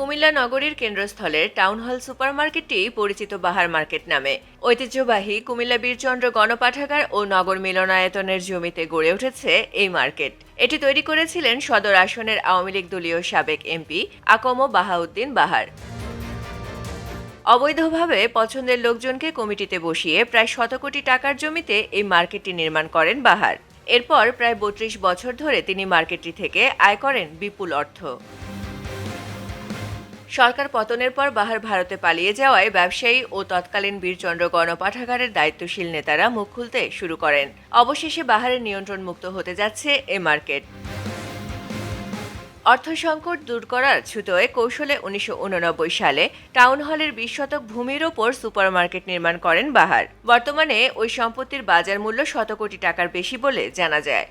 কুমিল্লা নগরীর কেন্দ্রস্থলের town hall সুপারমার্কেটটি পরিচিত বাহার market নামে। ঐতিহ্যবাহী কুমিল্লা বীরচন্দ্র গণপাঠাগার ও নগর মিলনায়তনের জমিতে গড়ে উঠেছে এই মার্কেট। এটি তৈরি করেছিলেন সদর আসনের আওয়ামী লীগ দলীয় সাবেক এমপি আকম বাহাউদ্দিন বাহার। অবৈধভাবে পছন্দের লোকজনকে কমিটিতে বসিয়ে প্রায় শত কোটি টাকার জমিতে এই মার্কেটটি নির্মাণ করেন বাহার। এরপর প্রায় বত্রিশ বছর ধরে তিনি মার্কেটটি থেকে আয় করেন বিপুল অর্থ। সরকার পতনের পর বাহার ভারতে পালিয়ে যাওয়ায় ব্যবসায়ী ও তৎকালীন বীরচন্দ্র গণপাঠাগারের দায়িত্বশীল নেতারা মুখ খুলতে শুরু করেন। অবশেষে বাহারের নিয়ন্ত্রণ মুক্ত হতে যাচ্ছে এ মার্কেট। অর্থ সংকট দূর করার ছুতোয় কৌশলে উনিশশো উননব্বই সালে টাউন হলের বিশ শতক ভূমির ওপর সুপারমার্কেট নির্মাণ করেন বাহার। বর্তমানে ওই সম্পত্তির বাজার মূল্য শত কোটি টাকার বেশি বলে জানা যায়।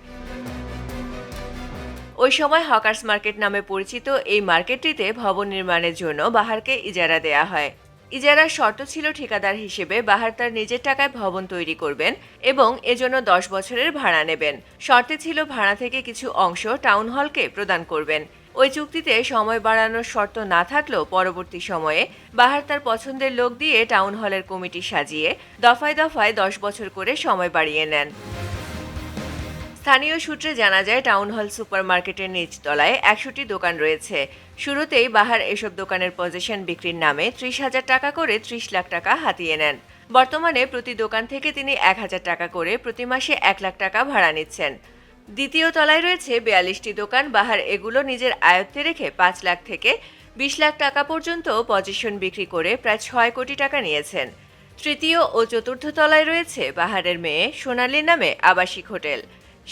ওই সময় হকার্স মার্কেট নামে পরিচিত এই মার্কেটটিতে ভবন নির্মাণের জন্য বাহারকে ইজারা দেয়া হয়। ইজারার শর্ত ছিল ঠিকাদার হিসেবে বাহার তার নিজের টাকায় ভবন তৈরি করবেন এবং এজন্য দশ বছরের ভাড়া নেবেন। শর্তে ছিল ভাড়া থেকে কিছু অংশ টাউন হলকে প্রদান করবেন। ওই চুক্তিতে সময় বাড়ানোর শর্ত না থাকলেও পরবর্তী সময়ে বাহার তার পছন্দের লোক দিয়ে টাউন হলের কমিটি সাজিয়ে দফায় দফায় দশ বছর করে সময় বাড়িয়ে নেন। স্থানীয় সূত্রে জানা যায়, টাউন হল সুপার সুপারমার্কেটের নিচতলায় একশোটি দোকান রয়েছে। শুরুতেই বাহার এসব দোকানের পজিশন বিক্রির নামে ত্রিশ হাজার টাকা করে ত্রিশ লাখ টাকা হাতিয়ে নেন। বর্তমানে প্রতি দোকান থেকে তিনি এক হাজার টাকা করে প্রতি মাসে এক লাখ টাকা ভাড়া নিচ্ছেন। দ্বিতীয় তলায় রয়েছে বিয়াল্লিশটি দোকান। বাহার এগুলো নিজের আয়ত্তে রেখে পাঁচ লাখ থেকে বিশ লাখ টাকা পর্যন্ত পজিশন বিক্রি করে প্রায় ছয় কোটি টাকা নিয়েছেন। তৃতীয় ও চতুর্থ তলায় রয়েছে বাহারের মেয়ে সোনালী নামে আবাসিক হোটেল।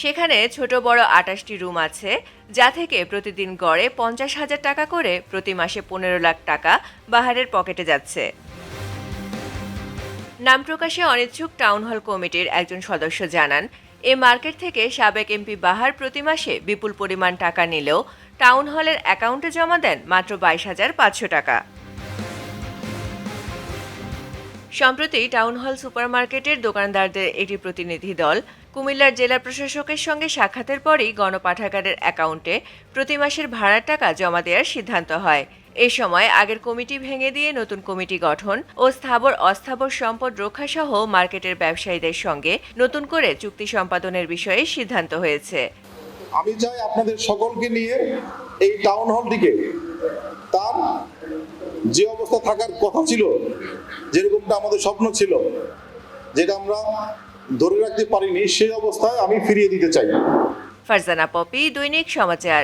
সেখানে ছোট বড় আটাশটি রুম আছে, যা থেকে প্রতিদিন গড়ে পঞ্চাশ হাজার টাকা করে প্রতি মাসে পনেরো লাখ টাকা বাহারের পকেটে যাচ্ছে। নাম প্রকাশে অনিচ্ছুক টাউন হল কমিটির একজন সদস্য জানান, এ মার্কেট থেকে সাবেক এমপি বাহার প্রতি মাসে বিপুল পরিমাণ টাকা নিলেও টাউন হলের অ্যাকাউন্টে জমা দেন মাত্র বাইশ হাজার পাঁচশো টাকা। সম্প্রতি টাউন হল সুপারমার্কেটের দোকানদারদের একটি প্রতিনিধি দল কুমিল্লার জেলা প্রশাসকের সঙ্গে সাক্ষাতের পরই গণপাঠাগারের অ্যাকাউন্টে প্রতি মাসের ভাড়ার টাকা জমা দেওয়ার সিদ্ধান্ত হয়। এ সময় আগের কমিটি ভেঙে দিয়ে নতুন কমিটি গঠন ও স্থাবর অস্থাবর সম্পদ রক্ষাসহ মার্কেটের ব্যবসায়ীদের সঙ্গে নতুন করে চুক্তি সম্পাদনের বিষয়ে সিদ্ধান্ত হয়েছে। আমি চাই আপনাদের সকলকে নিয়ে এই টাউন হলটিকে তার যে অবস্থা থাকার কথা ছিল যেরকমটা আমাদের স্বপ্ন ছিল, যেটা আমরা ধরে রাখতে পারিনি, সেই অবস্থায় আমি ফিরিয়ে দিতে চাই। ফারজানা পপি, দৈনিক সমাচার।